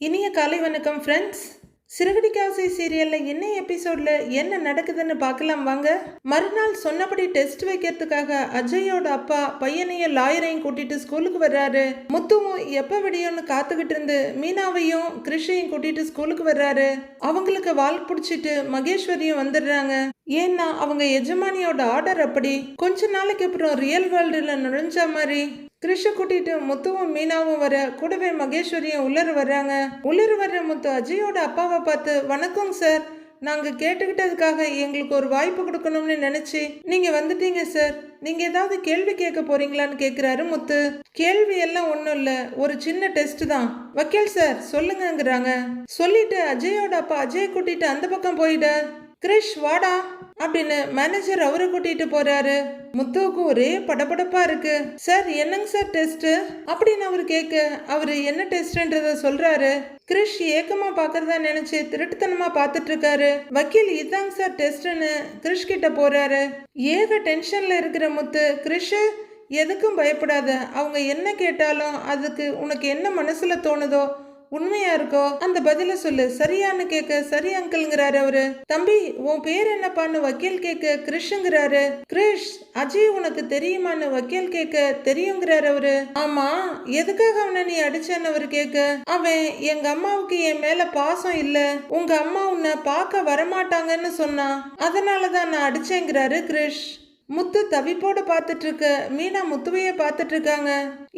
இனிய காலை வணக்கம் ஃப்ரெண்ட்ஸ் சிறுகடி காசை சீரியலில் என்ன எபிசோடில் என்ன நடக்குதுன்னு பார்க்கலாம் வாங்க. மறுநாள் சொன்னபடி டெஸ்ட் வைக்கிறதுக்காக அஜயோட அப்பா பையனையும் லாயரையும் கூட்டிட்டு ஸ்கூலுக்கு வர்றாரு. முத்துவும் எப்போ விடியோன்னு காத்துக்கிட்டு இருந்து மீனாவையும் கிருஷையும் கூட்டிட்டு ஸ்கூலுக்கு வர்றாரு. அவங்களுக்கு வால் பிடிச்சிட்டு மகேஸ்வரியும் வந்துடுறாங்க. ஏன்னா அவங்க எஜமானியோட ஆர்டர் அப்படி. கொஞ்ச நாளைக்கு அப்புறம் ரியல் வேர்ல்டில் நுழைஞ்ச மாதிரி கிருஷ கூட்டிட்டு முத்துவும் மீனாவும் வர கூடவே மகேஸ்வரியும் உள்ளர வர்றாங்க. உள்ளர வர்ற முத்து அஜயோட அப்பாவை பார்த்து வணக்கம் சார். நாங்க கேட்டுக்கிட்டதுக்காக எங்களுக்கு ஒரு வாய்ப்பு கொடுக்கணும்னு நினைச்சு நீங்க வந்துட்டீங்க சார். நீங்க ஏதாவது கேள்வி கேட்க போறீங்களான்னு கேக்குறாரு முத்து. கேள்வி எல்லாம் ஒன்றும் இல்ல. ஒரு சின்ன டெஸ்ட் தான். வக்கீல் சார் சொல்லுங்கங்கிறாங்க. சொல்லிட்டு அஜயோட அப்பா அஜய் கூட்டிட்டு அந்த பக்கம் போயிட கிரிஷ் வாடா அப்படின்னு மேனேஜர் அவரை கூட்டிட்டு போறாரு. முத்துவுக்கு ஒரே படபடப்பா இருக்கு. சார் என்னங்க சார் டெஸ்ட் அப்படின்னு அவர் கேட்க அவர் என்ன டெஸ்ட்ன்றத சொல்றாரு. கிரிஷ் ஏக்கமா பாக்குறதா நினைச்சு திருட்டுத்தனமா பார்த்துட்டு இருக்காரு வக்கீல் இதாங்க சார் டெஸ்ட்னு கிரிஷ் கிட்ட போறாரு. ஏக டென்ஷன்ல இருக்கிற முத்து கிரிஷ் எதுக்கும் பயப்படாத. அவங்க என்ன கேட்டாலும் அதுக்கு உனக்கு என்ன மனசுல தோணுதோ உண்மையா இருக்கோ? அந்த பதில சொல்லு. சரியான்னு கேட்க சரி அங்கிள்ங்கிறாரு அவரு. தம்பி உன் பேர் என்னப்பான்னு வக்கீல் கேட்க கிரிஷ்ங்கிறாரு கிரிஷ் அஜய் உனக்கு தெரியுமான்னு வக்கீல் கேட்க தெரியுங்கிறாரு அவரு. ஆமா எதுக்காக அவனை நீ அடிச்சேன்னு அவர் கேட்க? அவன் எங்க அம்மாவுக்கு என் மேல பாசம் இல்ல. உங்க அம்மா உன்னை பார்க்க வரமாட்டாங்கன்னு சொன்னான். அதனாலதான் நான் அடிச்சேங்கிறாரு கிரிஷ். முத்து தவிப்போட பார்த்துட்டு இருக்க மீனா முத்துவையே பார்த்துட்டு இருக்காங்க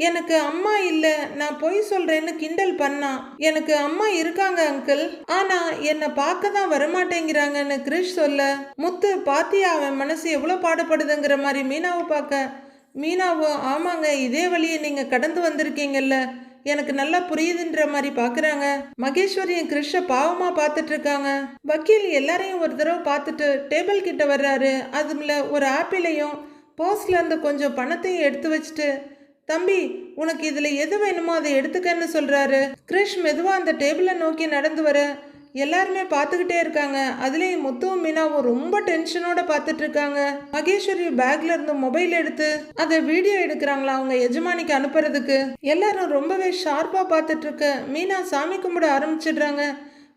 எனக்கு அம்மா இல்ல நான் பொய் சொல்றேன்னு கிண்டல் பண்ணா. எனக்கு அம்மா இருக்காங்க அங்கிள். ஆனா என்னை பார்க்க தான் வரமாட்டேங்கிறாங்கன்னு கிரிஷ் சொல்ல முத்து பாத்தியா அவன் மனசு எவ்வளவு பாடுபடுதுங்கிற மாதிரி மீனாவை பார்க்க. மீனாவும் ஆமாங்க இதே வழியை நீங்க கடந்து வந்திருக்கீங்கல்ல. எனக்கு நல்லா புரியுதுன்ற மாதிரி பாக்குறாங்க. மகேஸ்வரியும் கிருஷ்ண பாவமா பார்த்துட்டு இருக்காங்க வக்கீல் எல்லாரையும் ஒரு தடவை பார்த்துட்டு டேபிள் கிட்ட வர்றாரு. அதுல ஒரு ஆப்பிளையும் போஸ்ட்ல இருந்து கொஞ்சம் பணத்தையும் எடுத்து வச்சுட்டு தம்பி உனக்கு இதுல எது வேணுமோ அதை எடுத்துக்கன்னு சொல்றாரு. கிரிஷ் மெதுவா அந்த டேபிளை நோக்கி நடந்து வர எல்லாருமே பார்த்துக்கிட்டே இருக்காங்க. அதுலேயும் முத்துவும் மீனாவும் ரொம்ப டென்ஷனோட பார்த்துட்டு இருக்காங்க. மகேஸ்வரி பேக்ல இருந்து மொபைல் எடுத்து அதை வீடியோ எடுக்கிறாங்களா அவங்க எஜமானிக்கு அனுப்புறதுக்கு. எல்லாரும் ரொம்பவே ஷார்ப்பா பார்த்துட்டு இருக்க. மீனா சாமி கும்பிட ஆரம்பிச்சிடுறாங்க.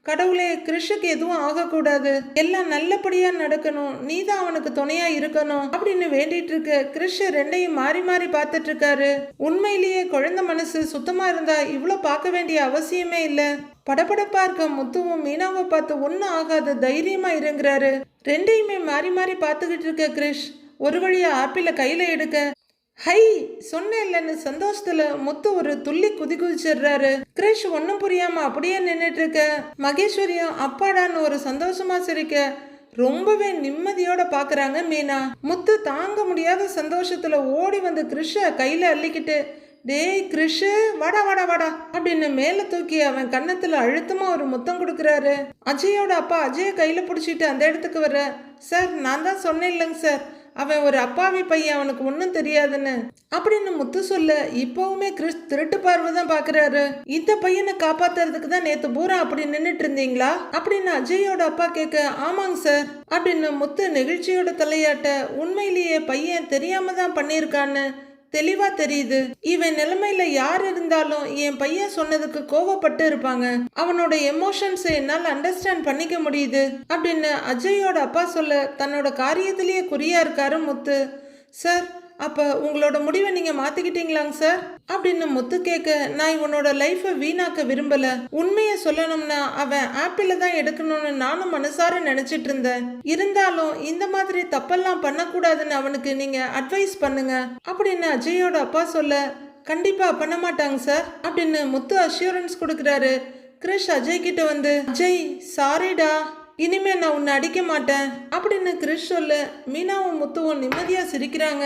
கடவுளே கிருஷுக்கு எதுவும் ஆகக்கூடாது. எல்லாம் நல்லபடியா நடக்கணும். நீ தான் அவனுக்கு துணையா இருக்கணும் அப்படின்னு வேண்டிட்டு இருக்க கிருஷ் ரெண்டையும் மாறி மாறி பார்த்துட்டு இருக்காரு. உண்மையிலேயே குழந்தை மனசு சுத்தமா இருந்தா இவ்வளோ பார்க்க வேண்டிய அவசியமே இல்லை. படபடப்பா இருக்க முத்துவும் மீனாவை பார்த்து ஒன்றும் ஆகாது தைரியமா இருங்கிறாரு ரெண்டையுமே மாறி மாறி பார்த்துக்கிட்டு இருக்க கிரிஷ் ஒரு வழியா ஆப்பிள கையில எடுக்க ஹை சொன்னேன் இல்லைன்னு சந்தோஷத்துல முத்து ஒரு துள்ளி குதி குதிச்சிடுறாரு கிரிஷ் ஒன்றும் புரியாம அப்படியே நின்றுட்டு இருக்க. மகேஸ்வரியும் அப்பாடான்னு ஒரு சந்தோஷமா சிரிக்க ரொம்பவே நிம்மதியோட பாக்குறாங்க மீனா. முத்து தாங்க முடியாத சந்தோஷத்துல ஓடி வந்து கிருஷ கையில அள்ளிக்கிட்டு டேய் கிருஷு வாடா வாடா வாடா அப்படின்னு மேலே தூக்கி அவன் கன்னத்தில் அழுத்தமாக ஒரு முத்தம் கொடுக்குறாரு. அஜயோட அப்பா அஜயை கையில் பிடிச்சிட்டு அந்த இடத்துக்கு வர சார் நான் தான் சொன்னேன் இல்லைங்க சார். அவன் ஒரு அப்பாவி பையன் அவனுக்கு ஒன்றும் தெரியாதுன்னு. அப்படின்னு முத்து சொல்ல இப்போவுமே கிறிஸ் திருட்டு பார்வை தான் பார்க்குறாரு இந்த பையனை காப்பாத்துறதுக்கு தான் நேற்று பூரா அப்படி நின்றுட்டு இருந்தீங்களா? அப்படின்னு அஜயோட அப்பா கேட்க ஆமாங்க சார். அப்படின்னு முத்து நெகிழ்ச்சியோட தலையாட்ட உண்மையிலேயே பையன் தெரியாம தான் பண்ணியிருக்கான்னு தெளிவா தெரியுது. இவன் நிலைமையில யார் இருந்தாலும் என் பையன் சொன்னதுக்கு கோவப்பட்டு இருப்பாங்க. அவனோட எமோஷன்ஸை என்னால் அண்டர்ஸ்டாண்ட் பண்ணிக்க முடியுது. அப்படின்னு அஜயோட அப்பா சொல்ல தன்னோட காரியத்திலேயே குறியா இருக்காரு முத்து. சார் அப்போ உங்களோட முடிவை நீங்கள் மாற்றிக்கிட்டீங்களாங்க சார்? அப்படின்னு முத்து கேட்க நான் இவனோட லைஃபை வீணாக்க விரும்பல. உண்மையை சொல்லணும்னா அவன் ஆப்பிள் தான் எடுக்கணும்னு நானும் மனசார நினைச்சிட்டு இருந்தேன். இருந்தாலும் இந்த மாதிரி தப்பெல்லாம் பண்ணக்கூடாதுன்னு அவனுக்கு நீங்க அட்வைஸ் பண்ணுங்க. அப்படின்னு அஜயோட அப்பா சொல்ல கண்டிப்பா பண்ண மாட்டாங்க சார். அப்படின்னு முத்து அஷூரன்ஸ் கொடுக்குறாரு. கிரிஷ் அஜய் கிட்ட வந்து அஜய் சாரிடா இனிமே நான் உன்னை அடிக்க மாட்டேன். அப்படின்னு கிரிஷ் சொல்லு மீனாவும் முத்துவும் நிம்மதியா சிரிக்கிறாங்க.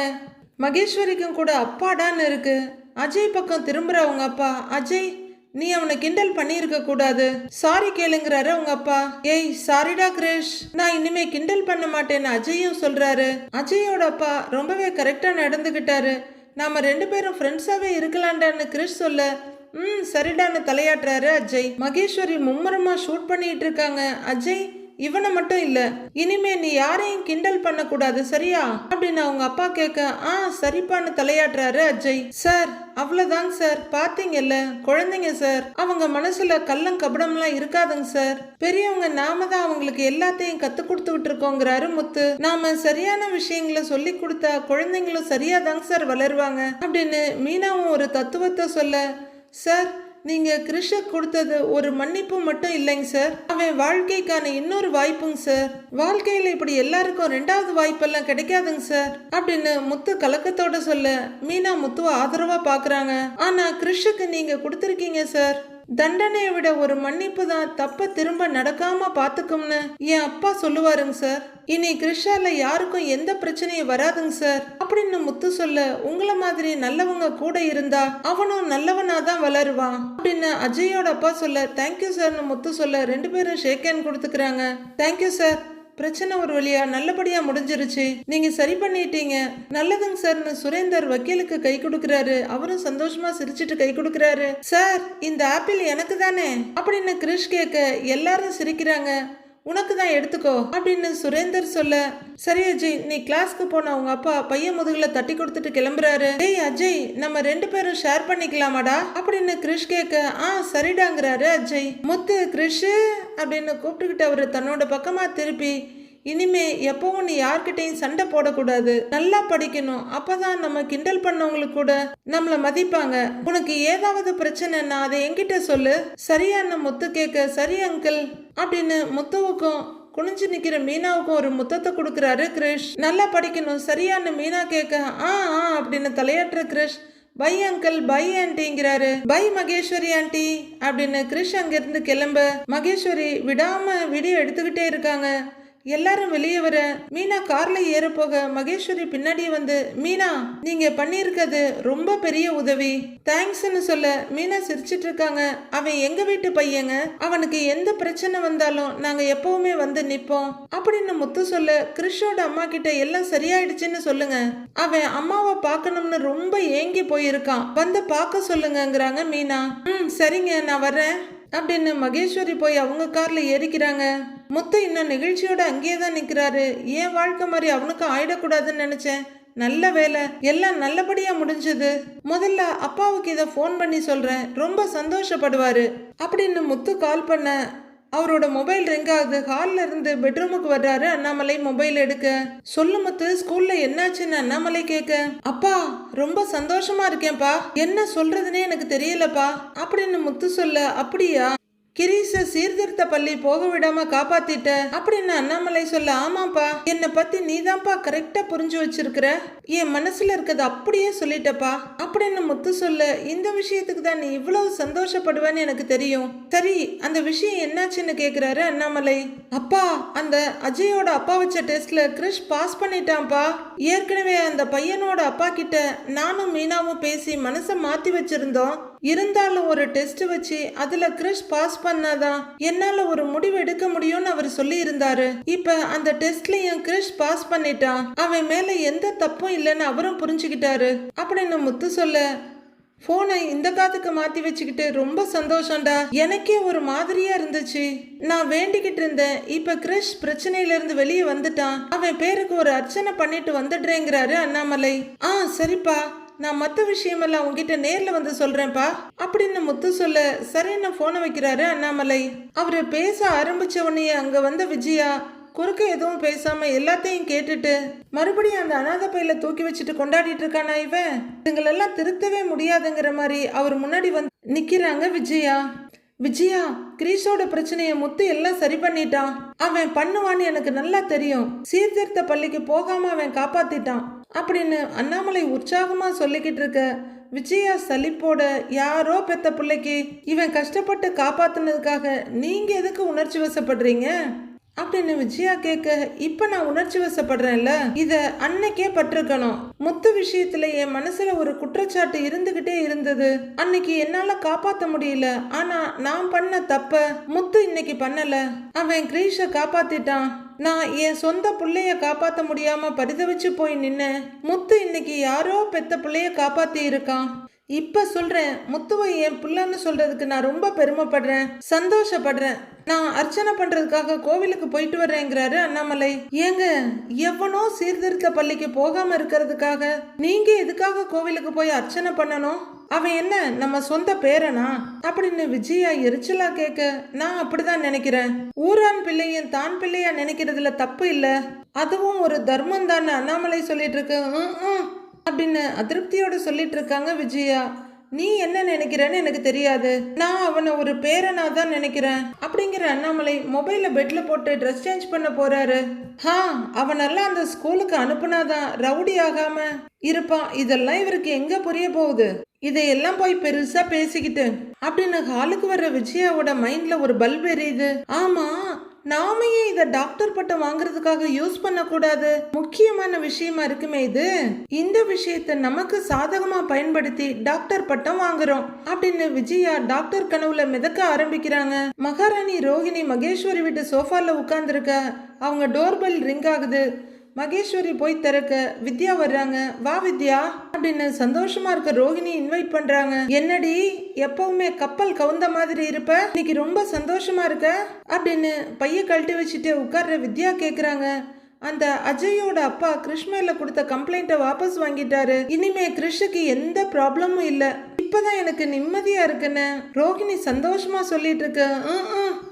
மகேஸ்வரிக்கும் கூட அப்பாடான்னு இருக்கு. அஜய் பக்கம் திரும்புற அவங்க அப்பா அஜய் நீ அவனை கிண்டல் பண்ணியிருக்க கூடாது. சாரி கேளுங்கிறாரு உங்க அப்பா. ஏய் சாரிடா கிரேஷ். நான் இனிமே கிண்டல் பண்ண மாட்டேன்னு அஜயும் சொல்றாரு. அஜயோட அப்பா ரொம்பவே கரெக்டா நடந்துகிட்டாரு. நாம ரெண்டு பேரும் ஃப்ரெண்ட்ஸாவே இருக்கலாம்டான்னு கிரிஷ் சொல்ல ம் சரிடான்னு தலையாட்டுறாரு அஜய். மகேஸ்வரி மும்முரமா ஷூட் பண்ணிட்டு இருக்காங்க. அஜய் இவனை மட்டும் இல்ல இனிமே நீ யாரையும் கிண்டல் பண்ணக்கூடாது சரியா? அப்படின்னு அவங்க அப்பா கேட்க ஆ சரிப்பான்னு தலையாட்டுறாரு அஜய். சார் அவ்வளவுதாங்க சார். பாத்தீங்கல்ல? குழந்தைங்க சார். அவங்க மனசுல கள்ளம் கபடம்லாம் இருக்காதுங்க சார். பெரியவங்க நாம தான் அவங்களுக்கு எல்லாத்தையும் கத்து கொடுத்துக்கிட்டு இருக்கோங்கிறாரு முத்து. நாம சரியான விஷயங்களை சொல்லி கொடுத்தா குழந்தைங்களும் சரியா தாங்க சார் வளருவாங்க. அப்படின்னு மீனாவும் ஒரு தத்துவத்தை சொல்ல சார் நீங்கள் கிருஷக் கொடுத்தது ஒரு மன்னிப்பு மட்டும் இல்லைங்க சார். அவன் வாழ்க்கைக்கான இன்னொரு வாய்ப்புங்க சார். வாழ்க்கையில் இப்படி எல்லாருக்கும் ரெண்டாவது வாய்ப்பெல்லாம் கிடைக்காதுங்க சார். அப்படின்னு முத்து கலக்கத்தோட சொல்ல மீனா முத்துவை ஆதரவாக பார்க்குறாங்க ஆனால் கிருஷுக்கு நீங்கள் கொடுத்துருக்கீங்க சார். தண்டனையை விட ஒரு மன்னிப்பு தான் தப்ப திரும்ப நடக்காம பாத்துக்கும்னு என் அப்பா சொல்லுவாருங்க சார். இனி கிருஷால யாருக்கும் எந்த பிரச்சனையும் வராதுங்க சார். அப்படின்னு முத்து சொல்ல உங்கள மாதிரி நல்லவங்க கூட இருந்தா அவனும் நல்லவனா தான் வளருவான். அப்படின்னு அஜயோட அப்பா சொல்ல தேங்க்யூ சார்னு முத்து சொல்ல ரெண்டு பேரும் ஷேக் ஹேண்ட் கொடுத்துக்கிறாங்க. தேங்க்யூ சார் பிரச்சனை ஒரு வழியா நல்லபடியா முடிஞ்சிருச்சு. நீங்க சரி பண்ணிட்டீங்க. நல்லதுங்க சார்னு சுரேந்தர் வக்கீலுக்கு கை கொடுக்கறாரு. அவரும் சந்தோஷமா சிரிச்சிட்டு கை கொடுக்கறாரு. சார் இந்த ஆப்பிள் எனக்கு தானே? அப்படின்னு கிரிஷ் கேட்க எல்லாரும் சிரிக்கிறாங்க. உனக்கு தான் எடுத்துக்கோ அப்படின்னு சுரேந்தர் சொல்ல சரி அஜய் நீ கிளாஸ்க்கு போன உங்க அப்பா பையன் முதுகுல தட்டி கொடுத்துட்டு கிளம்புறாரு. டேய் அஜய் நம்ம ரெண்டு பேரும் ஷேர் பண்ணிக்கலாமாடா? அப்படின்னு கிரிஷ் கேட்க ஆ சரிடாங்கிறாரு அஜய். முத்து கிரிஷ்? அப்படின்னு கூப்பிட்டுக்கிட்டு அவரு தன்னோட பக்கமா திருப்பி இனிமே எப்பவும் நீ யார்கிட்டையும் சண்டை போடக்கூடாது. நல்லா படிக்கணும். அப்பதான் நம்ம கிண்டல் பண்ணவங்களுக்கு கூட நம்மளை மதிப்பாங்க. உனக்கு ஏதாவது பிரச்சனைன்னா அதை என்கிட்ட சொல்லு. சரியான முத்து கேட்க சரி அங்கிள் அப்படின்னு முத்துவுக்கும் குனிஞ்சு நிக்கிற மீனாவுக்கும் ஒரு முத்தத்தை கொடுக்குறாரு கிரிஷ். நல்லா படிக்கணும். சரியான மீனா கேட்க? ஆ ஆ அப்படின்னு தலையாட்டுற கிரிஷ். பை அங்கிள் பை ஆண்டிங்கிறாரு பை மகேஸ்வரி ஆண்டி அப்படின்னு கிரிஷ் அங்கிருந்து கிளம்ப மகேஸ்வரி விடாம வீடியோ எடுத்துக்கிட்டே இருக்காங்க. எல்லாரும் வெளியே வர. மீனா கார்ல ஏற போக மகேஸ்வரி பின்னாடியே வந்து மீனா நீங்க பண்ணியிருக்கிறது ரொம்ப பெரிய உதவி. தேங்க்ஸ்னு சொல்ல மீனா சிரிச்சிட்டு இருக்காங்க அவன் எங்க வீட்டு பையங்க? அவனுக்கு எந்த பிரச்சனை வந்தாலும் நாங்க எப்பவுமே வந்து நிப்போம். அப்படின்னு முத்து சொல்ல கிறிஷோட அம்மா கிட்ட எல்லாம் சரியாயிடுச்சுன்னு சொல்லுங்க. அவன் அம்மாவை பார்க்கணும்னு ரொம்ப ஏங்கி போயிருக்கான். வந்து பார்க்க சொல்லுங்கங்கிறாங்க மீனா. ம் சரிங்க நான் வர்றேன். அப்படின்னு மகேஸ்வரி போய் அவங்க கார்ல ஏறிக்கிறாங்க. முத்து இன்னும் நிகழ்ச்சியோட அங்கேயே தான் நிற்கிறாரு ஏன் வாழ்க்கை மாதிரி அவனுக்கும் ஆயிடக்கூடாதுன்னு நினைச்சேன். நல்ல வேலை. எல்லாம் நல்லபடியா முடிஞ்சது. முதல்ல அப்பாவுக்கு இதை ஃபோன் பண்ணி சொல்றேன். ரொம்ப சந்தோஷப்படுவாரு. அப்படின்னு முத்து கால் பண்ண. அவரோட மொபைல் ரிங் ஆகுது. ஹாலில் இருந்து பெட்ரூமுக்கு வர்றாரு அண்ணாமலை மொபைல் எடுக்க. சொல்லு முத்து ஸ்கூல்ல என்னாச்சுன்னு அண்ணாமலை கேட்க அப்பா ரொம்ப சந்தோஷமா இருக்கேன்ப்பா. என்ன சொல்றதுனே எனக்கு தெரியலப்பா. அப்படின்னு முத்து சொல்ல அப்படியா? கிரீஷ சீர்திருத்த பள்ளி போக விடாம காப்பாத்திட்ட. அப்படின்னு அண்ணாமலை சொல்ல ஆமாப்பா என்னை பத்தி நீதான்ப்பா கரெக்டா புரிஞ்சு வச்சிருக்கிற. என் மனசுல இருக்கது அப்படியே சொல்லிட்டப்பா. அப்படின்னு முத்து சொல்ல இந்த விஷயத்துக்கு தான் நீ இவ்வளவு சந்தோஷப்படுவேன்னு எனக்கு தெரியும். சரி அந்த விஷயம் என்னாச்சுன்னு கேக்குறாரு அண்ணாமலை. அப்பா அந்த அஜயோட அப்பா வச்ச டெஸ்ட்ல கிறிஷ் பாஸ் பண்ணிட்டான்ப்பா. ஏற்கனவே அந்த பையனோட அப்பா கிட்ட நானும் மீனாவும் பேசி மனசை மாத்தி வச்சிருந்தோம். இருந்தாலும் ஒரு டெஸ்ட் வச்சு அதுல கிரிஷ் பாஸ் பண்ணாதான் என்னால ஒரு முடிவு எடுக்க முடியும்னு அவர் சொல்லி இருந்தாரு இப்ப அந்த டெஸ்ட்லயும் கிரிஷ் பாஸ் பண்ணிட்டான். அவன் மேல எந்த தப்பும் இல்லைன்னு அவரும் புரிஞ்சுக்கிட்டாரு. அப்படின்னு முத்து சொல்ல போனை இந்த காத்துக்கு மாத்தி வச்சுக்கிட்டு ரொம்ப சந்தோஷம்டா. எனக்கே ஒரு மாதிரியா இருந்துச்சு. நான் வேண்டிக்கிட்டு இருந்தேன். இப்ப கிரிஷ் பிரச்சனையில இருந்து வெளியே வந்துட்டான். அவன் பேருக்கு ஒரு அர்ச்சனை பண்ணிட்டு வந்துடுறேங்கிறாரு அண்ணாமலை. ஆ சரிப்பா. நான் மற்ற விஷயமெல்லாம் உங்ககிட்ட நேரில் வந்து சொல்கிறேன்ப்பா அப்படின்னு முத்து சொல்ல சரின்னு ஃபோனை வைக்கிறாரு அண்ணாமலை. அவர் பேச ஆரம்பித்த உடனே அங்கே வந்த விஜயா குறுக்க எதுவும் பேசாம எல்லாத்தையும் கேட்டுட்டு மறுபடியும் அந்த அனாதை பையில தூக்கி வச்சுட்டு கொண்டாடிட்டு இருக்கானா இவன்? இதுங்களெல்லாம் திருத்தவே முடியாதுங்கிற மாதிரி அவர் முன்னாடி வந்து நிக்கிறாங்க விஜயா. விஜயா கிரீஷோட பிரச்சனைய முத்து எல்லாம் சரி பண்ணிட்டான். அவன் பண்ணுவான்னு எனக்கு நல்லா தெரியும். சீர்திருத்த பள்ளிக்கு போகாம அவன் காப்பாத்திட்டான். அப்படின்னு அண்ணாமலை உற்சாகமா சொல்லிக்கிட்டு இருக்க விஜயா சலிப்போட யாரோ பெத்த பிள்ளைக்கு இவன் கஷ்டப்பட்டு காப்பாத்துனதுக்காக நீங்க எதுக்கு உணர்ச்சி வசப்படுறீங்க? அப்படின்னு விஜயா கேட்க இப்ப நான் உணர்ச்சி வசப்படுறேன்ல? இத அன்னைக்கே பட்டிருக்கணும். முத்து விஷயத்துல என் மனசுல ஒரு குற்றச்சாட்டு இருந்துகிட்டே இருந்தது. அன்னைக்கு என்னால காப்பாத்த முடியல. ஆனா நான் பண்ண தப்ப முத்து இன்னைக்கு பண்ணல. அவன் கிரீஷ காப்பாத்திட்டான். நான் என் சொந்த பிள்ளைய காப்பாத்த முடியாம பரிதவிச்சு போய் நின்னேன். முத்து இன்னைக்கு யாரோ பெத்த பிள்ளைய காப்பாத்தி இருக்கான் இப்போ சொல்கிறேன் முத்துவை என் பிள்ளைன்னு சொல்கிறதுக்கு நான் ரொம்ப பெருமைப்படுறேன் சந்தோஷப்படுறேன். நான் அர்ச்சனை பண்ணுறதுக்காக கோவிலுக்கு போயிட்டு வர்றேங்கிறாரு அண்ணாமலை. ஏங்க எவனோ சீர்திருத்த பள்ளிக்கு போகாமல் இருக்கிறதுக்காக நீங்கள் எதுக்காக கோவிலுக்கு போய் அர்ச்சனை பண்ணணும்? அவன் என்ன நம்ம சொந்த பேரனா? அப்படின்னு விஜயா எரிச்சலா கேட்க நான் அப்படிதான் நினைக்கிறேன். ஊரான் பிள்ளையும் தான் பிள்ளையா நினைக்கிறதுல தப்பு இல்லை. அதுவும் ஒரு தர்மம் தான் அண்ணாமலை சொல்லிட்டு இருக்கு. ம்." அப்படின்னு அதிருப்தியோட சொல்லிட்டு இருக்காங்க விஜயா. நீ என்ன நினைக்கிறேன்னு எனக்கு தெரியாது. நான் அவனை ஒரு பேரனா தான் நினைக்கிறேன். அப்படிங்கிற அண்ணாமலை மொபைல பெட்ல போட்டு ட்ரெஸ் சேஞ்ச் பண்ண போறாரு. ஹா அவனெல்லாம் அந்த ஸ்கூலுக்கு அனுப்புனாதான் ரவுடி ஆகாம இருப்பான். இதெல்லாம் இவருக்கு எங்க புரிய போகுது? இதையெல்லாம் போய் பெருசா பேசிக்கிட்டு அப்படின்னு ஹாலுக்கு வர்ற விஜயாவோட மைண்ட்ல ஒரு பல்ப் எரியுது ஆமா நாம ஏன் இத டாக்டர் பட்டம் வாங்குறதுக்காக யூஸ் பண்ணக்கூடாது? முக்கியமான விஷயமா இருக்குமே இது. இந்த விஷயத்தை நமக்கு சாதகமா பயன்படுத்தி டாக்டர் பட்டம் வாங்குறோம். அப்படின்னு விஜயா டாக்டர் கனவுல மிதக்க ஆரம்பிக்கிறாங்க. மகாராணி ரோஹிணி மகேஸ்வரி வீட்டு சோஃபால உட்கார்ந்துருக்க. அவங்க டோர்பெல் ரிங் ஆகுது. மகேஸ்வரி போய் திறக்க வித்யா வர்றாங்க. வா வித்யா. அப்படின்னு சந்தோஷமா இருக்க ரோஹிணி இன்வைட் பண்றாங்க. என்னடி எப்பவுமே கப்பல் கவுந்த மாதிரி இருப்ப? இன்னைக்கு ரொம்ப சந்தோஷமா இருக்க? அப்படின்னு பைய கழட்டி வச்சுட்டு உட்கார்ற வித்யா கேக்குறாங்க. அந்த அஜயோட அப்பா கிருஷ் கொடுத்த கம்ப்ளைண்ட்டை வாபஸ் வாங்கிட்டாரு. இனிமே கிருஷுக்கு எந்த ப்ராப்ளமும் இல்லை. இப்பதான் எனக்கு நிம்மதியா இருக்குன்னு ரோகிணி சந்தோஷமா சொல்லிட்டு இருக்கு.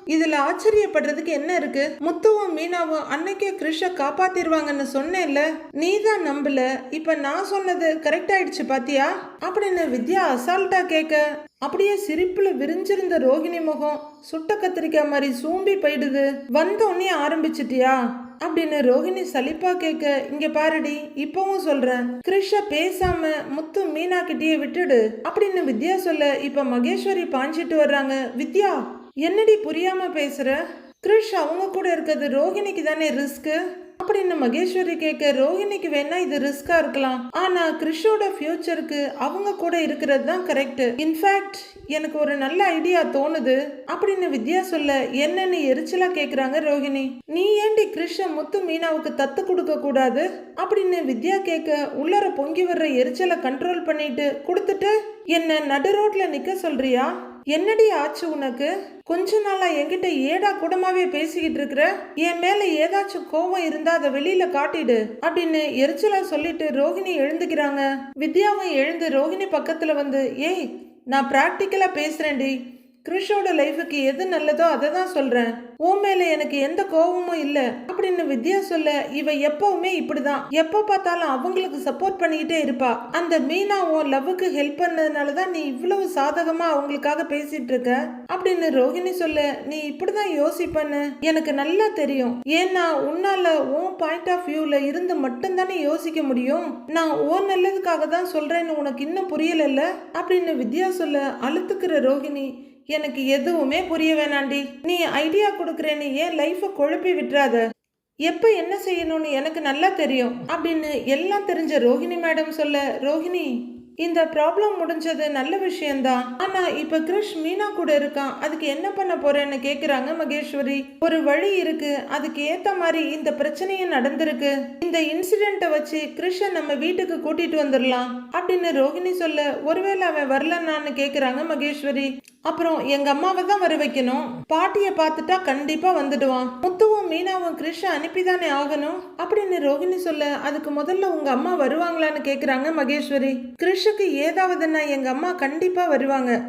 இதுல ஆச்சரியப்படுறதுக்கு என்ன இருக்கு? முத்துவும் மீனாவும் அன்னைக்கே கிருஷ காப்பாத்திருவாங்கன்னு சொன்னேன்ல. நீ தான் நம்பல. இப்ப நான் சொன்னது கரெக்ட் ஆயிடுச்சு பாத்தியா? அப்படின்னு வித்யா அசால்ட்டா கேட்க அப்படியே சிரிப்புல விரிஞ்சிருந்த ரோகிணி முகம் சுட்ட கத்திரிக்காய் மாதிரி சூம்பி போயிடுது. வந்த உடனே ஆரம்பிச்சிட்டியா? அப்படின்னு ரோஹிணி சலிப்பா கேட்க இங்க பாருடி இப்பவும் சொல்றேன். கிருஷ பேசாம முத்து மீனா கிட்டேயே விட்டுடு. அப்படின்னு வித்யா சொல்ல இப்ப மகேஸ்வரி பாஞ்சிட்டு வர்றாங்க. வித்யா என்னடி புரியாம பேசுற? கிருஷ் அவங்க கூட இருக்கிறது ரோஹிணிக்கு தானே ரிஸ்க்கு? அப்படின்னு மகேஸ்வரி கேட்க ரோஹிணிக்கு வேணா இது ரிஸ்கா இருக்கலாம். ஆனா கிருஷோட ஃபியூச்சருக்கு அவங்க கூட இருக்கிறது தான் கரெக்ட் இன்ஃபேக்ட் எனக்கு ஒரு நல்ல ஐடியா தோணுது. அப்படின்னு வித்யா சொல்ல என்னன்னு எரிச்சலா கேக்குறாங்க ரோஹிணி. நீ ஏண்டி கிருஷ முத்து மீனாவுக்கு தத்து கொடுக்க கூடாது? அப்படின்னு வித்யா கேட்க உள்ளர பொங்கி வர்ற எரிச்சலை கண்ட்ரோல் பண்ணிட்டு கொடுத்துட்டு என்ன நடு ரோட்ல நிக்க சொல்றியா? என்னடி ஆச்சு உனக்கு? கொஞ்ச நாளா என்கிட்ட ஏடா கூடமாவே பேசிக்கிட்டு இருக்கிற? என் மேல ஏதாச்சும் கோவம் இருந்தா அதை வெளியில காட்டிடு அப்படின்னு எரிச்சலா சொல்லிட்டு ரோஹிணி எழுந்துக்கிறாங்க. வித்யாவும் எழுந்து ரோஹிணி பக்கத்துல வந்து ஏய் நான் பிராக்டிக்கலா பேசுறேன்டி. கிறிஷோட லைஃபுக்கு எது நல்லதோ அதை தான் சொல்றேன். உன் மேல எனக்கு எந்த கோபமும் இல்ல. அப்படின்னு வித்யா சொல்ல இவ எப்பவுமே இப்படிதான். எப்ப பார்த்தாலும் அவங்களுக்கு சப்போர்ட் பண்ணிக்கிட்டே இருப்பா. அந்த மீனா உன் லவ்வுக்கு ஹெல்ப் பண்ணதுனால தான் நீ இவ்வளவு சாதகமா அவங்களுக்காக பேசிட்டு இருக்க? அப்படின்னு ரோஹிணி சொல்ல நீ இப்படிதான் யோசிப்பன்னு எனக்கு நல்லா தெரியும். ஏன்னா உன்னால உன் பாயிண்ட் ஆஃப் வியூல இருந்து மட்டும்தானே யோசிக்க முடியும். நான் உன் நல்லதுக்காக தான் சொல்றேன்னு உனக்கு இன்னும் புரியலல்ல? அப்படின்னு வித்யா சொல்ல அழுத்துக்கிற ரோஹிணி எனக்கு எதுவுமே புரிய வேணாண்டி. நீ ஐடியா கொடுக்குறேன்னு ஏன் லைஃபை கொழுப்பி விட்டுறாத. எப்போ என்ன செய்யணும்னு எனக்கு நல்லா தெரியும் அப்படின்னு எல்லாம் தெரிஞ்ச ரோஹிணி மேடம் சொல்ல ரோஹிணி இந்த ப்ராப்ளம் முடிஞ்சது நல்ல விஷயம்தான். ஆனா இப்ப கிருஷ் மீனா கூட இருக்கான். அதுக்கு என்ன பண்ண போறேன்னு கேக்குறாங்க மகேஸ்வரி. ஒரு வழி இருக்கு. அதுக்கு ஏத்த மாதிரி இந்த பிரச்சனையும் நடந்திருக்கு. இந்த இன்சிடென்ட்டை வச்சு கிருஷ நம்ம வீட்டுக்கு கூட்டிட்டு வந்துடலாம் அப்படின்னு ரோஹிணி சொல்ல ஒருவேளை அவன் வரலன்னான்னு கேக்குறாங்க மகேஸ்வரி. அப்புறம் எங்க அம்மாவை தான் வர வைக்கணும். பாட்டிய பார்த்துட்டா கண்டிப்பா வந்துடுவான். முத்துவும் மீனாவும் கிருஷ அனுப்பிதானே ஆகணும். அப்படின்னு ரோஹிணி சொல்ல அதுக்கு முதல்ல உங்க அம்மா வருவாங்களான்னு கேக்குறாங்க மகேஸ்வரி. கிருஷுக்கு ஏதாவதுன்னா எங்க அம்மா கண்டிப்பா வருவாங்க.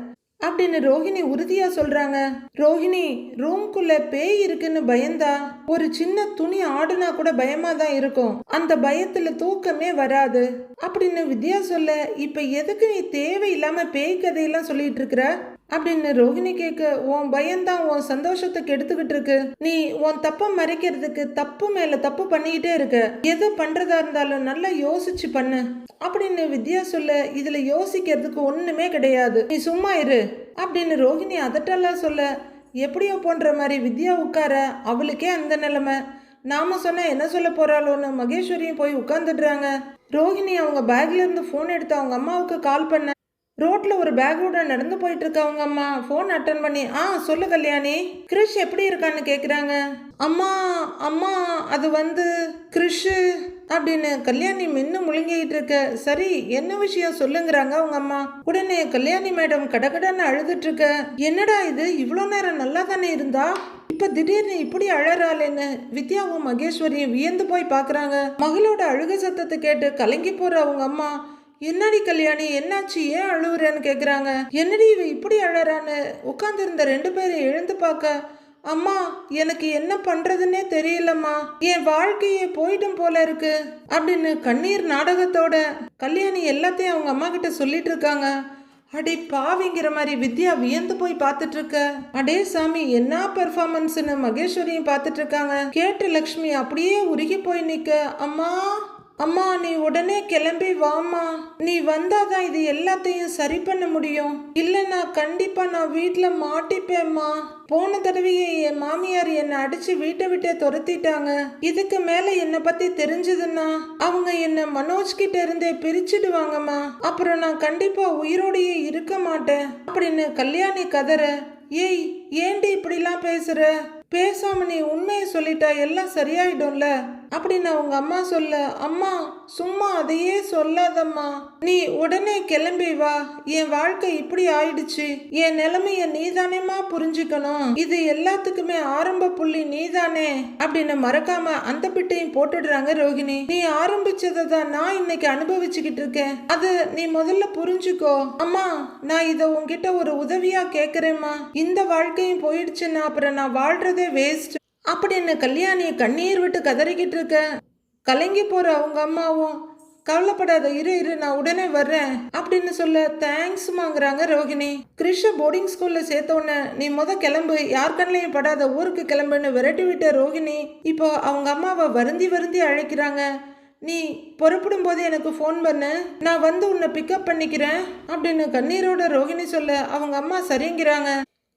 அப்படின்னு ரோஹிணி உறுதியா சொல்றாங்க. ரோஹிணி ரூம்குள்ள பேய் இருக்குன்னு பயந்தா ஒரு சின்ன துணி ஆடுனா கூட பயமா தான் இருக்கும். அந்த பயத்துல தூக்கமே வராது. அப்படின்னு வித்யா சொல்ல இப்ப எதுக்கு நீ தேவையில்லாம பேய் கதையெல்லாம் சொல்லிட்டு இருக்கிற? அப்படின்னு ரோஹிணி கேட்க உன் பயம்தான் உன் சந்தோஷத்தை கெடுத்துக்கிட்டு இருக்கு. நீ உன் தப்ப மறைக்கிறதுக்கு தப்பு மேல தப்பு பண்ணிக்கிட்டே இருக்க. எது பண்றதா இருந்தாலும் நல்லா யோசிச்சு பண்ணு. அப்படின்னு வித்யா சொல்ல இதுல யோசிக்கிறதுக்கு ஒண்ணுமே கிடையாது. நீ சும்மா இரு. அப்படின்னு ரோஹிணி அதட்டெல்லாம் சொல்ல எப்படியோ போன்ற மாதிரி வித்யா உட்கார அவளுக்கே அந்த நிலைமை. நாம சொன்னா என்ன சொல்ல போறாளோன்னு மகேஸ்வரியும் போய் உட்காந்துடுறாங்க ரோஹிணி அவங்க பேக்ல இருந்து ஃபோன் எடுத்து அவங்க அம்மாவுக்கு கால் பண்ண ரோட்டில் ஒரு பேக்கோட நடந்து போயிட்டு இருக்க அவங்க அம்மா. ஃபோன் அட்டன் பண்ணி ஆ சொல்லு கல்யாணி கிரிஷ் எப்படி இருக்கான்னு கேட்குறாங்க அம்மா அம்மா அது வந்து கிரிஷு அப்படின்னு கல்யாணி மின்னு முழுங்கிட்டு இருக்க. சரி என்ன விஷயம் சொல்லுங்கிறாங்க அவங்க அம்மா. உடனே கல்யாணி மேடம் கடகடன்னு அழுதுட்டு இருக்க. என்னடா இது? இவ்வளோ நேரம் நல்லா தானே இருந்தா? இப்போ திடீர்னு இப்படி அழறாளேன்னு வித்யாவும் மகேஸ்வரியும் வியந்து போய் பார்க்குறாங்க மகளோட அழுக சத்தத்தை கேட்டு கலங்கி போகிற அவங்க அம்மா. என்னடி கல்யாணி என்னாச்சு? ஏன் அழுவுறன்னு கேட்குறாங்க என்னடி இவ இப்படி அழறான்னு? உட்காந்துருந்த ரெண்டு பேரும் எழுந்து பார்க்க அம்மா எனக்கு என்ன பண்றதுன்னே தெரியலம்மா. என் வாழ்க்கையே போயிட்டும் போல இருக்கு. அப்படின்னு கண்ணீர் நாடகத்தோட கல்யாணி எல்லாத்தையும் அவங்க அம்மா கிட்ட சொல்லிட்டு இருக்காங்க. அடி பாவிங்கிற மாதிரி வித்யா வியந்து போய் பார்த்துட்டு இருக்க. அடே சாமி என்ன பெர்ஃபார்மன்ஸ்னு மகேஸ்வரியும் பார்த்துட்டு இருக்காங்க. கேட்டு லக்ஷ்மி அப்படியே உருகி போய் நிக்க அம்மா அம்மா நீ உடனே கிளம்பி வாமா நீ வந்தாதான் இது எல்லாத்தையும் சரி பண்ண முடியும். இல்லைன்னா கண்டிப்பா நான் வீட்டில் மாட்டிப்பேம்மா. போன தடவையே என் மாமியார் என்னை அடிச்சு வீட்டை விட்டே துரத்திட்டாங்க. இதுக்கு மேல என்னை பத்தி தெரிஞ்சதுன்னா அவங்க என்ன மனோஜ் கிட்ட இருந்தே பிரிச்சிடுவாங்கம்மா. அப்புறம் நான் கண்டிப்பா உயிரோடையே இருக்க மாட்டேன். அப்படின்னு கல்யாணி கதற ஏய் ஏண்டி இப்படிலாம் பேசுற? பேசாம நீ உண்மையை சொல்லிட்டா எல்லாம் சரியாயிடும்ல? அப்படின்னு அவங்க அம்மா சொல்ல அம்மா சும்மா அதையே சொல்லாதம்மா. நீ உடனே கிளம்பி வா. என் வாழ்க்கை இப்படி ஆயிடுச்சு. என் நிலைமைய நீதானேமா புரிஞ்சுக்கணும். இது எல்லாத்துக்குமே ஆரம்ப புள்ளி நீதானே. அப்படின்னு மறக்காம அந்த பிட்டையும் போட்டுடுறாங்க ரோகிணி நீ ஆரம்பிச்சதை தான் நான் இன்னைக்கு அனுபவிச்சுக்கிட்டு இருக்கேன். அது நீ முதல்ல புரிஞ்சுக்கோ. அம்மா நான் இதை உன்கிட்ட ஒரு உதவியா கேக்குறேம்மா. இந்த வாழ்க்கையும் போயிடுச்சுன்னா அப்புறம் நான் வாழ்றதே வேஸ்ட் அப்படின்னு கல்யாணி கண்ணீர் விட்டு கதறிக்கிட்டு இருக்க? கலங்கி போகிற அவங்க அம்மாவும் கவலைப்படாத இரு இரு நான் உடனே வர்றேன் அப்படின்னு சொல்ல தேங்க்ஸ்மாங்கிறாங்க ரோகிணி கிருஷ போர்டிங் ஸ்கூல்ல சேர்த்த நீ முத கிளம்பு யார் கண்ணையும் படாத ஊருக்கு கிளம்புன்னு விரட்டி விட்ட ரோகிணி இப்போ அவங்க அம்மாவை வருந்தி வருந்தி அழைக்கிறாங்க. நீ புறப்படும் போது எனக்கு ஃபோன் பண்ணு. நான் வந்து உன்னை பிக்கப் பண்ணிக்கிறேன் அப்படின்னு கண்ணீரோட ரோகிணி சொல்ல அவங்க அம்மா சரிங்கிறாங்க.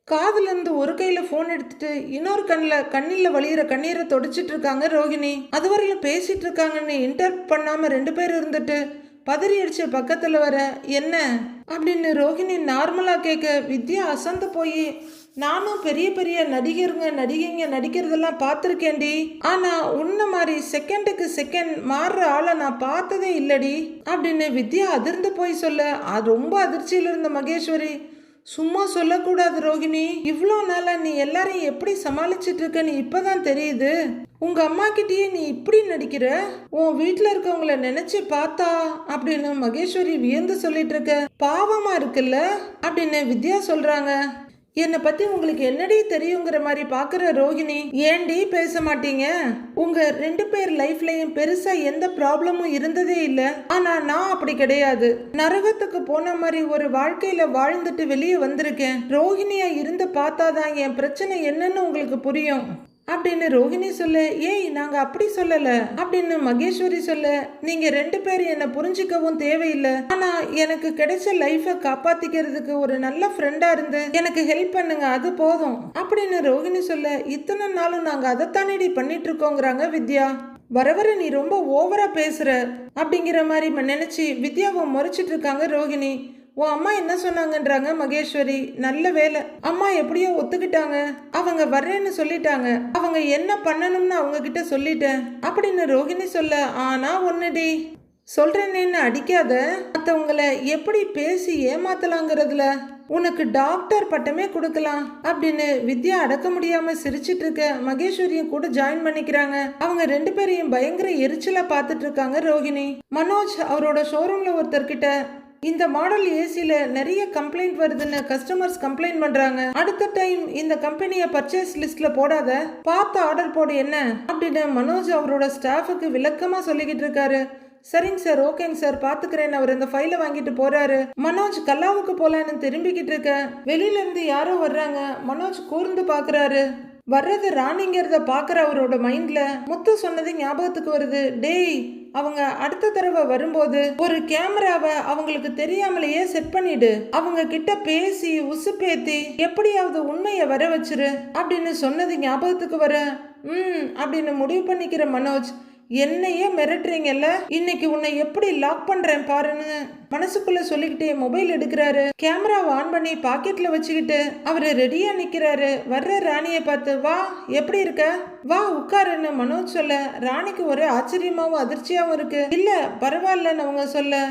காதுல இருந்து ஒரு கையில் ஃபோன் எடுத்துட்டு இன்னொரு கண்ணில் கண்ணில் வழியிற கண்ணீரை தொடச்சிட்டு இருக்காங்க ரோகிணி. அதுவரையிலும் பேசிட்டு இருக்காங்கன்னு இன்டர் பண்ணாமல் ரெண்டு பேர் இருந்துட்டு பதறி அடிச்ச பக்கத்தில் வர என்ன? அப்படின்னு ரோகிணி நார்மலாக கேட்க வித்யா அசந்து போய் நானும் பெரிய பெரிய நடிகருங்க நடிகைங்க நடிக்கிறதெல்லாம் பார்த்துருக்கேன்டி. ஆனால் உன்ன மாதிரி செகண்டுக்கு செகண்ட் மாறுற ஆளை நான் பார்த்ததே இல்லடி. அப்படின்னு வித்யா அதிர்ந்து போய் சொல்ல அது ரொம்ப அதிர்ச்சியில் இருந்த மகேஸ்வரி. சும்மா சொல்லக்கூடாது ரோகிணி. இவ்வளோ நாளா நீ எல்லாரையும் எப்படி சமாளிச்சிட்டு இருக்கன்னு இப்பதான் தெரியுது. உங்க அம்மா கிட்டயே நீ இப்படி நடிக்கிற? உன் வீட்டில் இருக்கவங்கள நினைச்சு பார்த்தா அப்படின்னு மகேஸ்வரி வியந்து சொல்லிட்டு இருக்க பாவமா இருக்குல்ல? அப்படின்னு வித்யா சொல்றாங்க. என்னை பத்தி உங்களுக்கு என்னடி தெரியுங்கிற மாதிரி பாக்குற ரோகிணி? ஏண்டி பேச மாட்டீங்க? உங்க ரெண்டு பேர் லைஃப்லயும் பெருசா எந்த ப்ராப்ளமும் இருந்ததே இல்ல. ஆனா நான் அப்படி கிடையாது. நரகத்துக்கு போன மாதிரி ஒரு வாழ்க்கையில வாழ்ந்துட்டு வெளியே வந்திருக்கேன். ரோஹிணியா இருந்து பார்த்தாதான் என் பிரச்சனை என்னன்னு உங்களுக்கு புரியும். அப்படின்னு ரோகிணி சொல்ல ஏய் நாங்கள் அப்படி சொல்லலை. அப்படின்னு மகேஸ்வரி சொல்ல நீங்கள் ரெண்டு பேரும் என்னை புரிஞ்சுக்கவும் தேவையில்லை. ஆனால் எனக்கு கிடைச்ச லைஃபை காப்பாற்றிக்கிறதுக்கு ஒரு நல்ல ஃப்ரெண்டாக இருந்து எனக்கு ஹெல்ப் பண்ணுங்க அது போதும். அப்படின்னு ரோகிணி சொல்ல இத்தனை நாளும் நாங்கள் அதைத்தானேடி பண்ணிட்டு இருக்கோங்கிறாங்க வித்யா. வர வர நீ ரொம்ப ஓவரா பேசுற. அப்படிங்கிற மாதிரி நினைச்சு வித்யாவை முறைச்சிட்டு இருக்காங்க ரோகிணி உன் அம்மா என்ன சொன்னாங்கன்றாங்க மகேஸ்வரி? நல்ல வேலை அம்மா எப்படியோ ஒத்துக்கிட்டாங்க. அவங்க வர்றேன்னு சொல்லிட்டாங்க. அவங்க என்ன பண்ணணும்னு அவங்க கிட்ட சொல்லிட்டேன். அப்படின்னு ரோகிணி சொல்ல ஆனா ஒன்னுடி சொல்றேன்னு அடிக்காத? மற்றவங்கள எப்படி பேசி ஏமாத்தலாங்கிறதுல உனக்கு டாக்டர் பட்டமே கொடுக்கலாம். அப்படின்னு வித்யா அடக்க முடியாம சிரிச்சிட்டு இருக்க மகேஸ்வரியும் கூட ஜாயின் பண்ணிக்கிறாங்க. அவங்க ரெண்டு பேரையும் பயங்கர எரிச்சலா பார்த்துட்டு இருக்காங்க ரோகிணி மனோஜ் அவரோட ஷோரூம்ல ஒருத்தர்கிட்ட இந்த மாடல் ஏசியில் நிறைய கம்ப்ளைண்ட் வருதுன்னு கஸ்டமர்ஸ் கம்ப்ளைண்ட் பண்றாங்க. அடுத்த டைம் இந்த கம்பெனியை பர்ச்சேஸ் லிஸ்ட்ல போடாத பார்த்து ஆர்டர் போடு என்ன? அப்படின்னு மனோஜ் அவரோட ஸ்டாஃபுக்கு விளக்கமா சொல்லிக்கிட்டு இருக்காரு. சரிங்க சார் ஓகேங்க சார் பாத்துக்கிறேன் அவர் இந்த ஃபைலை வாங்கிட்டு போறாரு. மனோஜ் கல்லாவுக்கு போலான்னு திரும்பிக்கிட்டு இருக்க. வெளியில இருந்து யாரோ வர்றாங்க. மனோஜ் கூர்ந்து பாக்குறாரு வர்றது ராணிங்கிறத பார்க்குற அவரோட மைண்டில் முத்து சொன்னது ஞாபகத்துக்கு வருது. டேய் அவங்க அடுத்த தடவை வரும்போது ஒரு கேமராவை அவங்களுக்கு தெரியாமலேயே செட் பண்ணிடு. அவங்க கிட்ட பேசி உசுப்பேத்தி எப்படியாவது உண்மையை வர வச்சிரு அப்படின்னு சொன்னது ஞாபகத்துக்கு வர. ம் அப்படின்னு முடிவு பண்ணிக்கிற மனோஜ் என்னையே மிரட்டுறீங்கல்ல? இன்னைக்கு உன்னை எப்படி லாக் பண்றேன் பாருன்னு மனசுக்குள்ள சொல்லிக்கிட்டே மொபைல் எடுக்கிறாரு. கேமராவை ஆன் பண்ணி பாக்கெட்ல வச்சுக்கிட்டு அவரு ரெடியா நிக்கிறாரு. வர்ற ராணியை பார்த்து வா எப்படி இருக்க? வா உட்காருன்னு மனோஜ் சொல்ல ராணிக்கு ஒரே ஆச்சரியமாவும் அதிர்ச்சியாவும் இருக்கு. இல்ல பரவாயில்லன்னு அவங்க சொல்ல.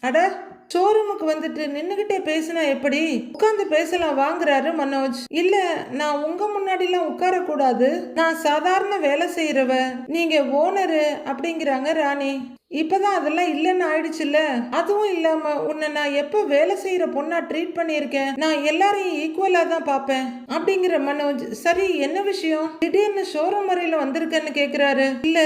அட ஷோரூமுக்கு வந்துட்டு நின்னுகிட்டே பேசினா எப்படி? உட்காந்து பேசலாம் வாங்குறாரு மனோஜ். இல்ல நான் உங்க முன்னாடிலாம் உட்கார கூடாது நான் சாதாரண வேலை செய்யறவ நீங்க ஓனரு அப்படிங்கிறாங்க ராணி. இப்பதான் அதெல்லாம் இல்லைன்னு ஆயிடுச்சுல்ல? அதுவும் இல்லாம உன்னை நான் எப்ப வேலை செய்யற பொண்ணா ட்ரீட் பண்ணியிருக்கேன்? நான் எல்லாரையும் ஈக்குவலா தான் பார்ப்பேன். அப்படிங்கிற மனோஜ் சரி என்ன விஷயம்? திடீர்னு ஷோரூம் வரையில வந்திருக்கேன்னு கேக்குறாரு. இல்ல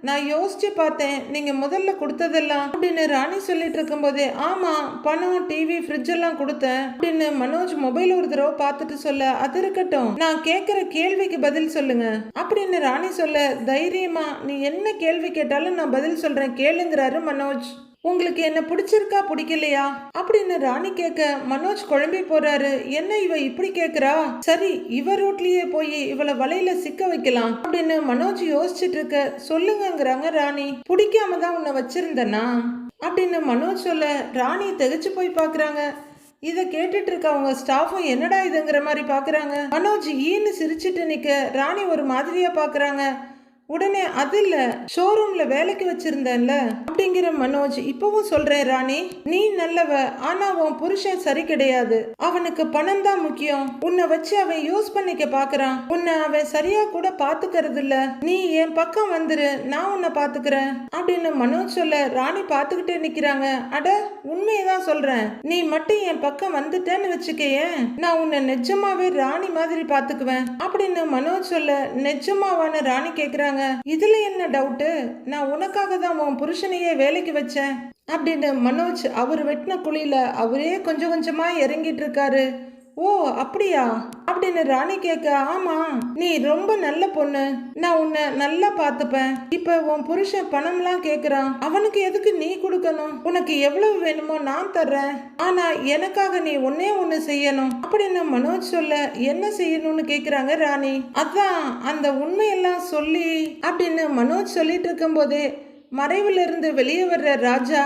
நான் யோசிச்சு பார்த்தேன் நீங்க முதல்ல கொடுத்ததெல்லாம் அப்படின்னு ராணி சொல்லிட்டு இருக்கும்போதே ஆமா பணம் டிவி ஃப்ரிட்ஜ் எல்லாம் கொடுத்தேன் அப்படின்னு மனோஜ் மொபைல் ஒரு தடவை பார்த்துட்டு சொல்ல அது இருக்கட்டும் நான் கேட்கிற கேள்விக்கு பதில் சொல்லுங்க. அப்படின்னு ராணி சொல்ல தைரியமா நீ என்ன கேள்வி கேட்டாலும் நான் பதில் சொல்றேன் கேளுங்கிறாரு மனோஜ். உங்களுக்கு என்ன பிடிச்சிருக்கா பிடிக்கலையா? அப்படின்னு ராணி கேட்க மனோஜ் குழம்பி போறாரு. என்ன இவ இப்படி கேக்குறா? சரி இவ ரோட்லயே போய் இவள வலையில சிக்க வைக்கலாம் அப்படின்னு மனோஜ் யோசிச்சுட்டு இருக்க சொல்லுங்கங்கிறாங்க ராணி. பிடிக்காம தான் உன்னை வச்சிருந்தனா? அப்படின்னு மனோஜ் சொல்ல ராணி திகைச்சு போய் பாக்குறாங்க. இதை கேட்டுட்டு இருக்க அவங்க ஸ்டாஃபும் என்னடா இதுங்கிற மாதிரி பாக்குறாங்க. மனோஜ் ஈன்னு சிரிச்சிட்டு நிக்க ராணி ஒரு மாதிரியா பாக்குறாங்க. உடனே அது இல்லை ஷோரூம்ல வேலைக்கு வச்சுருந்தேன்ல. அப்படிங்கிற மனோஜ் இப்பவும் சொல்றேன் ராணி நீ நல்லவ ஆனா உன் புருஷன் சரி கிடையாது. அவனுக்கு பணம் தான் முக்கியம். உன்னை வச்சு அவன் யூஸ் பண்ணிக்க பாக்குறான். உன்னை அவன் சரியா கூட பாத்துக்கிறது இல்ல நீ என் பக்கம் வந்துரு நான் உன்னை பாத்துக்கிறேன். அப்படின்னு மனோஜ் சொல்ல ராணி பாத்துக்கிட்டே நிக்கிறாங்க. அட உண்மையதான் சொல்றேன். நீ மட்டும் என் பக்கம் வந்துட்டேன்னு வச்சுக்கேன் நான் உன்னை நிஜமாவே ராணி மாதிரி பாத்துக்குவேன். அப்படின்னு மனோஜ் சொல்ல நிஜமாவான ராணி சொல்றாங்க இதுல என்ன டவுட்டு நான் உனக்காக தான் உன் புருஷனையே வேலைக்கு வச்சேன். அப்படின்னு மனோஜ் அவர் வெட்டின குழியில அவரே கொஞ்சம் கொஞ்சமா இறங்கிட்டு இருக்காரு. ஓ அப்படியா? அப்படின்னு ராணி கேட்க ஆமா நீ ரொம்ப நல்ல பொண்ணு. நான் உன்னை நல்லா பார்த்துப்பேன். இப்ப உன் புருஷன் பணம்லாம் கேக்குறான். அவனுக்கு எதுக்கு நீ கொடுக்கணும்? உனக்கு எவ்வளவு வேணுமோ நான் தர்றேன். ஆனா எனக்காக நீ ஒன்னே ஒண்ணு செய்யணும். அப்படின்னு மனோஜ் சொல்ல என்ன செய்யணும்னு கேக்குறாங்க ராணி. அதான் அந்த உண்மையெல்லாம் சொல்லி அப்படின்னு மனோஜ் சொல்லிட்டு இருக்கும் போதே மறைவிலிருந்து வெளியே வர்ற ராஜா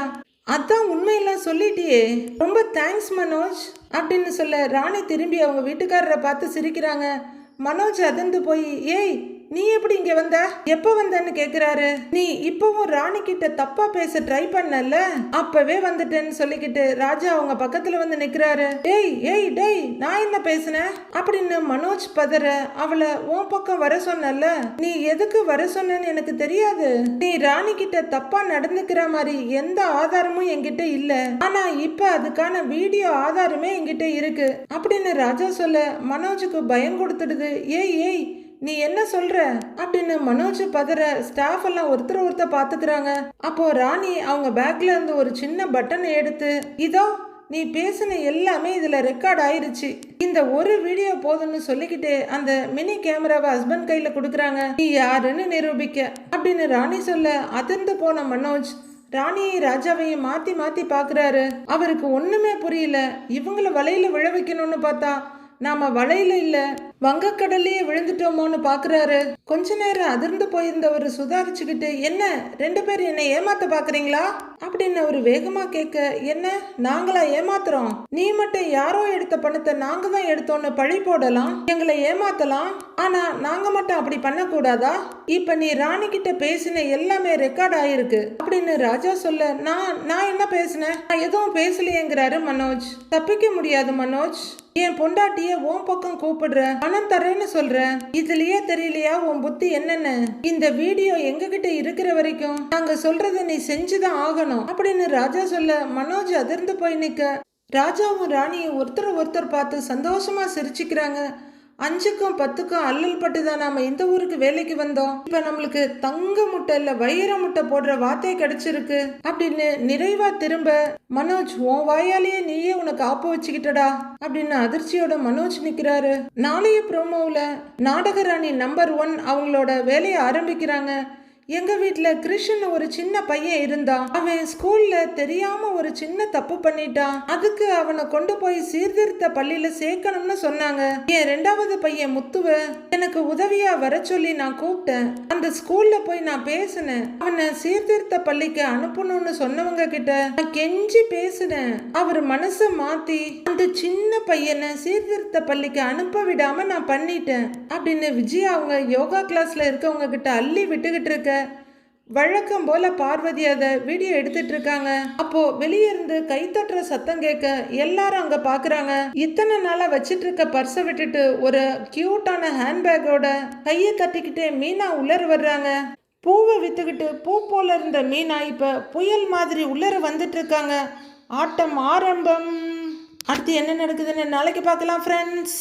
அதான் உண்மையெல்லாம் சொல்லிட்டியே. ரொம்ப தேங்க்ஸ் மனோஜ் அப்படின்னு சொல்ல ராணி திரும்பி அவங்க வீட்டுக்காரரை பார்த்து சிரிக்கிறாங்க. மனோஜ் அதிர்ந்து போய் ஏய் நீ எப்படி இங்க வந்த? எப்ப வந்தன்னு கேக்குறாரு. நீ இப்பவும் ராணி கிட்ட தப்பா பேச ட்ரை பண்ணல? அப்பவே வந்துட்டேன்னு சொல்லிக்கிட்டு ராஜா அவங்க பக்கத்துல வந்து நிக்கிறாரு. டேய் ஏய் டேய் நான் என்ன பேசினேன் அப்படின்னு மனோஜ் பதற அவளை உன் பக்கம் வர சொன்னல நீ எதுக்கு வர சொன்னேன்னு எனக்கு தெரியாது. நீ ராணி கிட்ட தப்பா நடந்துக்கிற மாதிரி எந்த ஆதாரமும் என்கிட்ட இல்ல. ஆனா இப்ப அதுக்கான வீடியோ ஆதாரமே என்கிட்ட இருக்கு. அப்படின்னு ராஜா சொல்ல மனோஜுக்கு பயம் கொடுத்துடுது. ஏய் ஏய் நீ என்ன சொல்ற? அப்படின்னு மனோஜ் பதற ஸ்டாஃப் எல்லாம் ஒருத்தர் ஒருத்தர் பாத்துக்கிறாங்க அப்போ ராணி அவங்க பேக்ல இருந்து ஒரு சின்ன பட்டனை எடுத்து இதோ நீ பேசின எல்லாமே இதில் ரெக்கார்ட் ஆயிருச்சு. இந்த ஒரு வீடியோ போதும்னு சொல்லிக்கிட்டு அந்த மினி கேமராவை ஹஸ்பண்ட் கையில் கொடுக்குறாங்க. நீ யாருன்னு நிரூபிக்க. அப்படின்னு ராணி சொல்ல அதிர்ந்து போன மனோஜ் ராணியை ராஜாவையும் மாற்றி மாற்றி பார்க்குறாரு. அவருக்கு ஒன்றுமே புரியல. இவங்கள வலையில் விழ வைக்கணும்னு பார்த்தா நாம வலையில இல்ல வங்கக்கடல்லையே விழுந்துட்டோமோன்னு பாக்குறாரு. கொஞ்ச நேரம் அதிர்ந்து போயிருந்தவர் சுதாரிச்சுக்கிட்டு என்ன ரெண்டு பேரும் என்ன ஏமாத்த பாக்குறீங்களா? அப்படின்னு அவரு வேகமா கேட்க என்ன நாங்களா ஏமாத்துறோம்? நீ மட்டும் யாரோ எடுத்த பணத்தை நாங்க தான் எடுத்தோம்னு பழி போடலாம்? எங்களை ஏமாத்தலாம்? ஆனா நாங்க மட்டும் அப்படி பண்ணக்கூடாதா? இப்ப நீ ராணி கிட்ட பேசின எல்லாமே ரெக்கார்ட் ஆயிருக்கு. அப்படின்னு ராஜா சொல்ல நான் நான் என்ன பேசினேன்? நான் எதுவும் பேசலையேங்கிறாரு மனோஜ். தப்பிக்க முடியாது மனோஜ். என் பொண்டாட்டிய உன் பக்கம் கூப்பிடுற? பணம் தரேன்னு சொல்ற? இதுலயே தெரியலையா உன் புத்தி என்னன்னு? இந்த வீடியோ எங்க கிட்ட இருக்கிற வரைக்கும் நாங்க சொல்றத நீ செஞ்சுதான் ஆகணும் அப்படின்னு ராஜா சொல்ல மனோஜ் அதிர்ந்து போய் நிக்க. ராஜாவும் ராணியும் ஒருத்தர் ஒருத்தர் பார்த்து சந்தோஷமா சிரிச்சுக்கிறாங்க. அஞ்சுக்கும் பத்துக்கும் அல்லல் பட்டு தான் நாம இந்த ஊருக்கு வேலைக்கு வந்தோம். இப்ப நம்மளுக்கு தங்க முட்டை இல்ல வைர முட்டை போடுற வார்த்தை கிடைச்சிருக்கு. அப்படின்னு நிறைவா திரும்ப மனோஜ் உன் வாயாலேயே நீயே உனக்கு ஆப்பு வச்சுக்கிட்டடா அப்படின்னு அதிர்ச்சியோட மனோஜ் நிக்கிறாரு. நாளைய ப்ரோமோவில் நாடகராணி நம்பர் ஒன் அவங்களோட வேலையை ஆரம்பிக்கிறாங்க. எங்க வீட்டுல கிருஷ்ணன் ஒரு சின்ன பையன் இருந்தான். அவன் ஸ்கூல்ல தெரியாம ஒரு சின்ன தப்பு பண்ணிட்டான். அதுக்கு அவனை கொண்டு போய் சீர்திருத்த பள்ளியில சேர்க்கணும்னு சொன்னாங்க. என் ரெண்டாவது பையன் முத்துவ எனக்கு உதவியா வர சொல்லி நான் கூப்பிட்டேன். அந்த ஸ்கூல்ல போய் நான் பேசினேன். அவனை சீர்திருத்த பள்ளிக்கு அனுப்பணும்னு சொன்னவங்க கிட்ட நான் கெஞ்சி பேசினேன். அவர் மனசை மாத்தி அந்த சின்ன பையனை சீர்திருத்த பள்ளிக்கு அனுப்ப விடாம நான் பண்ணிட்டேன். அப்படின்னு விஜய் அவங்க யோகா கிளாஸ்ல இருக்கவங்க கிட்ட அள்ளி விட்டுக்கிட்டு இருக்க வழக்கம் போல பார்வதி அதை வீடியோ எடுத்துட்டு இருக்காங்க அப்போ வெளியே இருந்து கை தட்டுற சத்தம் கேட்க எல்லாரும் அங்க பாக்குறாங்க. இத்தனை நாளா வச்சிட்டு இருக்க பர்ஸை விட்டுட்டு ஒரு கியூட்டான ஹேண்ட்பேக்கோட கையை கட்டிக்கிட்டே மீனா உள்ளர வர்றாங்க. பூவை வித்துக்கிட்டு பூ போல இருந்த மீனா இப்ப புயல் மாதிரி உள்ளர வந்துட்டு இருக்காங்க ஆட்டம் ஆரம்பம். அடுத்து என்ன நடக்குதுன்னு நாளைக்கு பார்க்கலாம் ஃப்ரெண்ட்ஸ்